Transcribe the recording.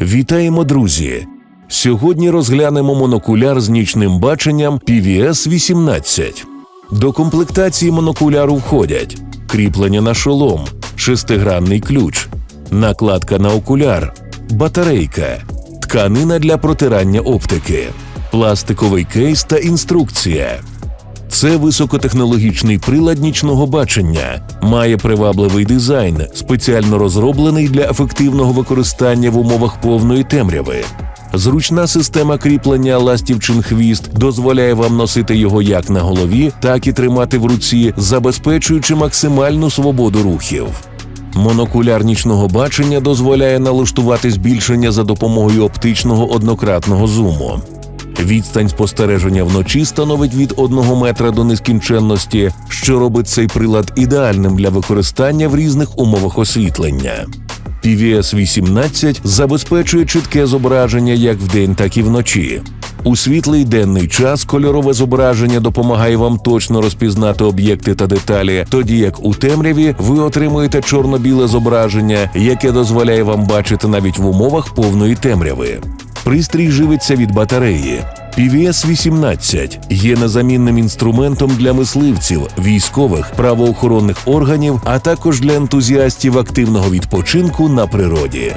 Вітаємо, друзі! Сьогодні розглянемо монокуляр з нічним баченням PVS 18. До комплектації монокуляру входять кріплення на шолом, шестигранний ключ, накладка на окуляр, батарейка, тканина для протирання оптики, пластиковий кейс та інструкція. Це високотехнологічний прилад нічного бачення, має привабливий дизайн, спеціально розроблений для ефективного використання в умовах повної темряви. Зручна система кріплення ластівчин хвіст дозволяє вам носити його як на голові, так і тримати в руці, забезпечуючи максимальну свободу рухів. Монокуляр нічного бачення дозволяє налаштувати збільшення за допомогою оптичного однократного зуму. Відстань спостереження вночі становить від 1 метра до нескінченності, що робить цей прилад ідеальним для використання в різних умовах освітлення. PVS 18 забезпечує чітке зображення як вдень, так і вночі. У світлий денний час кольорове зображення допомагає вам точно розпізнати об'єкти та деталі, тоді як у темряві ви отримуєте чорно-біле зображення, яке дозволяє вам бачити навіть в умовах повної темряви. Пристрій живиться від батареї. PVS 18 є незамінним інструментом для мисливців, військових, правоохоронних органів, а також для ентузіастів активного відпочинку на природі.